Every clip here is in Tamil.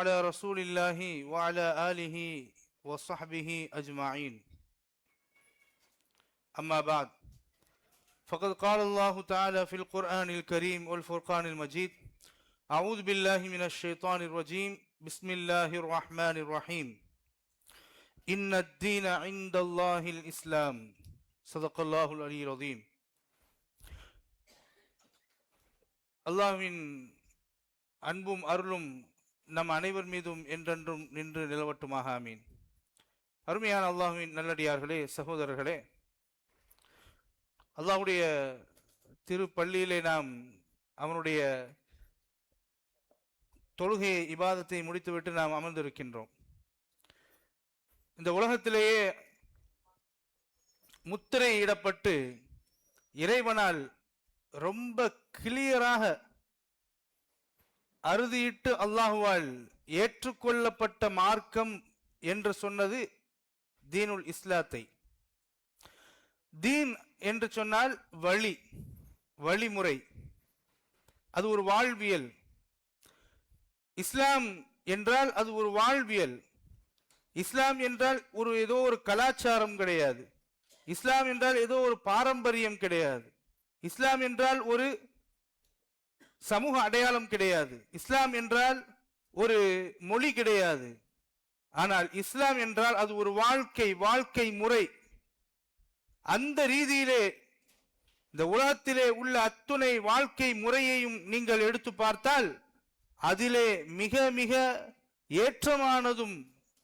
على رسول الله وعلى آله وصحبه أجمعين أما بعد فقد قال الله تعالى في القرآن الكريم والفرقان المجيد أعوذ بالله من الشيطان الرجيم بسم الله الرحمن الرحيم إن الدين عند الله الإسلام صدق الله العلي العظيم அல்லாஹ்வின் அன்பும் அருளும் நம் அனைவர் மீதும் என்றென்றும் நின்று நிலவட்டுமாக ஆமீன். அருமையான அல்லாஹுவின் நல்லடியார்களே சகோதரர்களே அல்லாஹ்வுடைய திருப்பள்ளியிலே நாம் அவனுடைய தொழுகை இபாதத்தை முடித்துவிட்டு நாம் அமர்ந்திருக்கின்றோம். இந்த உலகத்திலேயே முத்திரையிடப்பட்டு இறைவனால் ரொம்ப கிளியராக அறுதியிட்டு அல்லாஹுவால் ஏற்றுக்கொள்ளப்பட்ட மார்க்கம் என்று சொன்னது தீனுல் இஸ்லாத்தை. தீன் என்று சொன்னால் வழி வழிமுறை. அது ஒரு வாழ்வியல். இஸ்லாம் என்றால் அது ஒரு வாழ்வியல். இஸ்லாம் என்றால் ஒரு ஏதோ ஒரு கலாச்சாரம் கிடையாது. இஸ்லாம் என்றால் ஏதோ ஒரு பாரம்பரியம் கிடையாது. இஸ்லாம் என்றால் ஒரு சமூக அடையாளம் கிடையாது. இஸ்லாம் என்றால் ஒரு மொழி கிடையாது. ஆனால் இஸ்லாம் என்றால் அது ஒரு வாழ்க்கை வாழ்க்கை முறை. அந்த ரீதியிலே இந்த உலகத்திலே உள்ள அத்துணை வாழ்க்கை முறையையும் நீங்கள் எடுத்து பார்த்தால் அதிலே மிக மிக ஏற்றமானதும்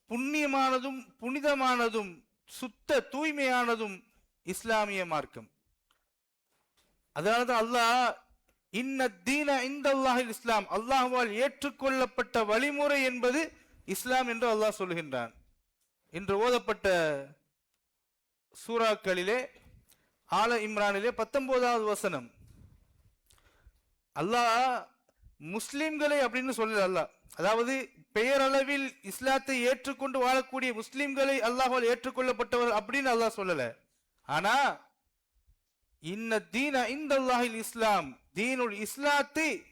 புண்ணியமானதும் புனிதமானதும் சுத்த தூய்மையானதும் இஸ்லாமிய மார்க்கம். அதனால்தான் அல்லாஹ் இன்ன தீன இந்த அல்லாஹில் இஸ்லாம். அல்லாஹ்வால் ஏற்றுக்கொள்ளப்பட்ட வழிமுறை என்பது இஸ்லாம் என்று அல்லாஹ் சொல்கின்றான். இன்று ஓதப்பட்ட சூறாக்களிலே ஆல இம்ரானிலே பத்தொன்பதாவது வசனம். அல்லாஹ் முஸ்லிம்களை அப்படின்னு சொல்லல அல்லாஹ். அதாவது பெயரளவில் இஸ்லாத்தை ஏற்றுக்கொண்டு வாழக்கூடிய முஸ்லிம்களை அல்லாஹால் ஏற்றுக்கொள்ளப்பட்டவர் அப்படின்னு அல்லாஹ் சொல்லல. ஆனா இன்ன தீன இந்த அல்லாஹில் இஸ்லாம். தீனுல் இஸ்லாத்தை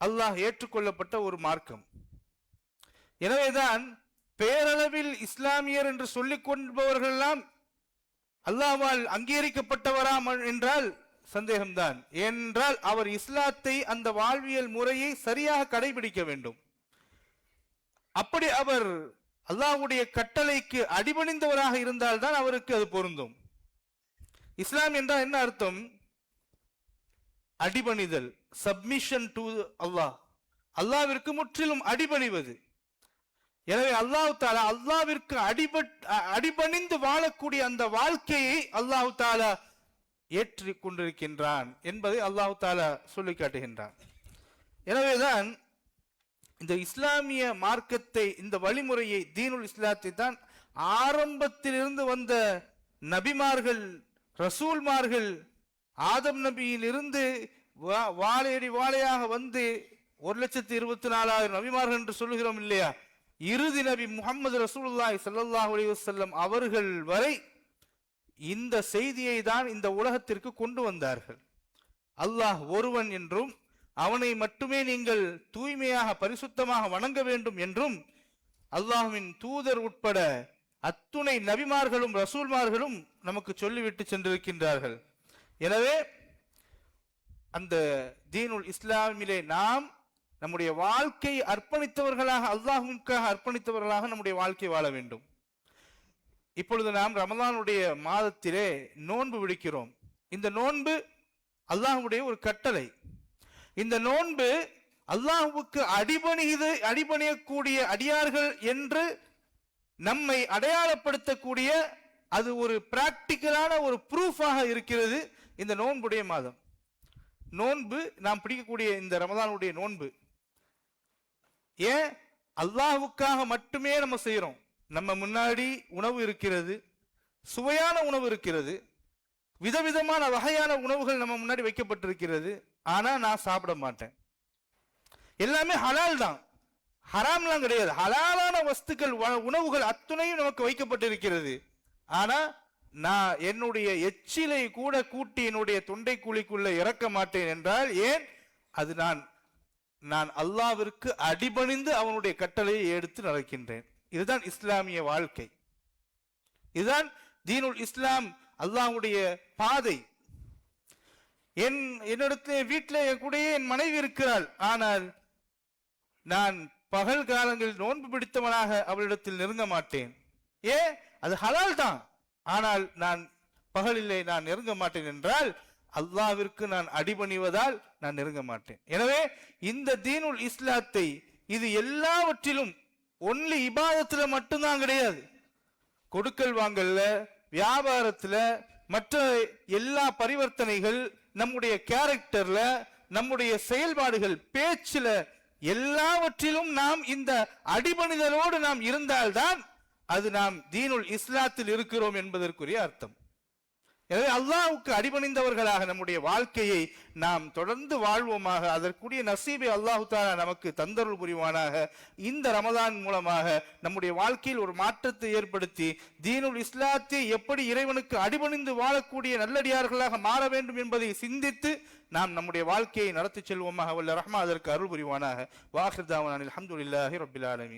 அல்லாஹ் ஏற்றுக்கொள்ளப்பட்ட ஒரு மார்க்கம். எனவேதான் பேரளவில் இஸ்லாமியர் என்று சொல்லிக் கொள்பவர்களெல்லாம் அல்லாஹ்வால் அங்கீகரிக்கப்பட்டவராம் என்றால் சந்தேகம்தான். ஏனென்றால் அவர் இஸ்லாத்தை அந்த வாழ்வியல் முறையை சரியாக கடைபிடிக்க வேண்டும். அப்படி அவர் அல்லாஹுடைய கட்டளைக்கு அடிபணிந்தவராக இருந்தால்தான் அவருக்கு அது பொருந்தும். இஸ்லாம் என்றால் என்ன அர்த்தம்? அடிபணிதல் சப்மிஷன் டு அல்லாஹ் அல்லாவிற்கு முற்றிலும் அடிபணிவது. எனவே அல்லாஹு தாலா அல்லாவிற்கு அடிபட் அடிபணிந்து வாழக்கூடிய அந்த வாழ்க்கையை அல்லாஹ் தாலா ஏற்றி கொண்டிருக்கின்றான் என்பதை அல்லாஹ் தாலா சொல்லி காட்டுகின்றான். எனவேதான் இந்த இஸ்லாமிய மார்க்கத்தை இந்த வழிமுறையை தீனுல் இஸ்லாத்தை தான் ஆரம்பத்திலிருந்து வந்த நபிமார்கள் ரசூல்மார்கள் ஆதம் நபியிலிருந்து வா- வாழையடி வாழையாக வந்து ஒரு லட்சத்தி இருபத்தி நாலாயிரம் நபிமார்கள் என்று சொல்லுகிறோம் இல்லையா? இறுதி நபி முகமது ரசூல்லாய் சல்லாஹ் அலைஹி அவர்கள் வரை இந்த செய்தியை தான் இந்த உலகத்திற்கு கொண்டு வந்தார்கள். அல்லாஹ் ஒருவன் என்றும் அவனை மட்டுமே நீங்கள் தூய்மையாக பரிசுத்தமாக வணங்க வேண்டும் என்றும் அல்லாஹுவின் தூதர் உட்பட அத்துணை நபிமார்களும் ரசூல்மார்களும் நமக்கு சொல்லிவிட்டு சென்றிருக்கின்றார்கள். எனவே அந்த தீனுல் இஸ்லாமிலே நாம் நம்முடைய வாழ்க்கை அர்ப்பணித்தவர்களாக அல்லாஹுக்காக அர்ப்பணித்தவர்களாக நம்முடைய வாழ்க்கை வாழ வேண்டும். இப்பொழுது நாம் ரமதானுடைய மாதத்திலே நோன்பு விடுக்கிறோம். இந்த நோன்பு அல்லாஹுடைய ஒரு கட்டளை. இந்த நோன்பு அல்லாஹுவுக்கு அடிபணிது அடிபணியக்கூடிய அடியார்கள் என்று நம்மை அடையாளப்படுத்தக்கூடிய அது ஒரு பிராக்டிக்கலான ஒரு ப்ரூஃபாக இருக்கிறது இந்த நோன்புடைய மாதம். நோன்பு நாம் பிடிக்கக்கூடிய இந்த ரமதானுடைய நோன்பு. ஏன்? அல்லாஹுக்காக மட்டுமே நம்ம செய்கிறோம் நம்ம முன்னாடி உணவு இருக்கிறது சுவையான உணவு இருக்கிறது விதவிதமான வகையான உணவுகள் நம்ம முன்னாடி வைக்கப்பட்டிருக்கிறது. ஆனால் நான் சாப்பிட மாட்டேன். எல்லாமே ஹலால் தான். ஹராம்லாம் கிடையாது. ஹலாலான வஸ்துக்கள் உணவுகள் அத்துணையும் நமக்கு வைக்கப்பட்டிருக்கிறது. ஆனா நான் என்னுடைய எச்சிலை கூட கூட்டி என்னுடைய தொண்டை குழிக்குள்ள இறக்க மாட்டேன் என்றால் ஏன்? அது நான் நான் அல்லாவிற்கு அடிபணிந்து அவனுடைய கட்டளையை எடுத்து நடக்கின்றேன். இதுதான் இஸ்லாமிய வாழ்க்கை. இதுதான் தீனுல் இஸ்லாம் அல்லாஹுடைய பாதை. என் என்னிடத்துல வீட்டில் என் கூடயே என் மனைவி இருக்கிறாள். ஆனால் நான் பகல் காலங்களில் நோன்பு பிடித்தவனாக அவளிடத்தில் நெருங்க மாட்டேன். ஏ? அது ஹலால் தான். ஆனால் நான் பகலிலே நான் நெருங்க மாட்டேன் என்றால் அல்லாவிற்கு நான் அடிபணிவதால் நான் நெருங்க மாட்டேன். எனவே இந்த தீனுல் இஸ்லாத்தை இது எல்லாவற்றிலும் ஒன்லி இபாதத்துல மட்டும்தான் கிடையாது. கொடுக்கல் வாங்கல்ல வியாபாரத்துல மற்ற எல்லா பரிவர்த்தனைகள் நம்முடைய கேரக்டர்ல நம்முடைய செயல்பாடுகள் பேச்சுல எல்லாவற்றிலும் நாம் இந்த அடிபணிதலோடு நாம் இருந்தால்தான் அது நாம் தீனுல் இஸ்லாத்தில் இருக்கிறோம் என்பதற்குரிய அர்த்தம். எனவே அல்லாவுக்கு அடிபணிந்தவர்களாக நம்முடைய வாழ்க்கையை நாம் தொடர்ந்து வாழ்வோமாக அதற்குரிய நசீபை அல்லாஹு தாலா நமக்கு தந்தருள் புரிவானாக. இந்த ரமதான் மூலமாக நம்முடைய வாழ்க்கையில் ஒரு மாற்றத்தை ஏற்படுத்தி தீனுல் இஸ்லாத்தை எப்படி இறைவனுக்கு அடிபணிந்து வாழக்கூடிய நல்லடியார்களாக மாற வேண்டும் என்பதை சிந்தித்து நாம் நம்முடைய வாழ்க்கையை நடத்தி செல்வோமாக வல்ல ரஹ்மா அதற்கு அருள் புரிவானாக. வாஹிர் தாவானில் அல்ஹம்துலில்லாஹி ரப்பில்